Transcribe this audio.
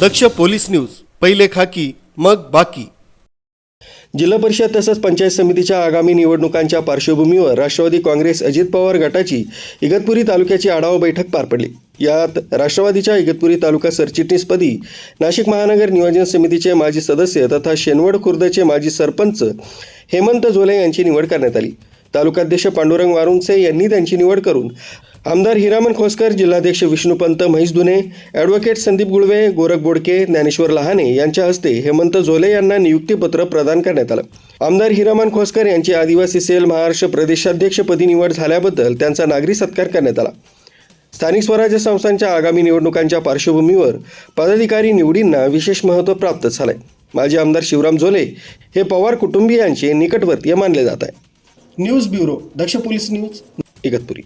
दक्ष police news पहिले खाकी मग बाकी. जिल्हा परिषद तसंच पंचायत समितीच्या आगामी निवडणुकांच्या पार्श्वभूमीवर राष्ट्रवादी काँग्रेस अजित पवार गटाची इगतपुरी तालुक्याची आढावा बैठक पार पडली. यात राष्ट्रवादीच्या इगतपुरी तालुका सरचिटणीसपदी नाशिक महानगर नियोजन समितीचे माजी सदस्य तथा शेनवड खुर्दचे माजी सरपंच हेमंत झोले यांची निवड करण्यात आली. तालुकाध्यक्ष पांडुरंग वारुंगसे यांनी त्यांची निवड करून आमदार हिरामन खोसकर जिल्हाध्यक्ष विष्णुपंत म्हैस दुने ॲडव्होकेट संदीप गुळवे गोरख बोडके ज्ञानेश्वर लहाने यांच्या हस्ते हेमंत झोले यांना नियुक्तीपत्र प्रदान करण्यात आलं. आमदार हिरामन खोसकर यांची आदिवासी सेल महाराष्ट्र प्रदेशाध्यक्षपदी निवड झाल्याबद्दल त्यांचा नागरी सत्कार करण्यात आला. स्थानिक स्वराज्य संस्थांच्या आगामी निवडणुकांच्या पार्श्वभूमीवर पदाधिकारी निवडींना विशेष महत्त्व प्राप्त झालंय. माजी आमदार शिवराम झोले हे पवार कुटुंबियांचे निकटवर्तीय मानले जात आहे. News bureau Daksh police news. Igatpuri.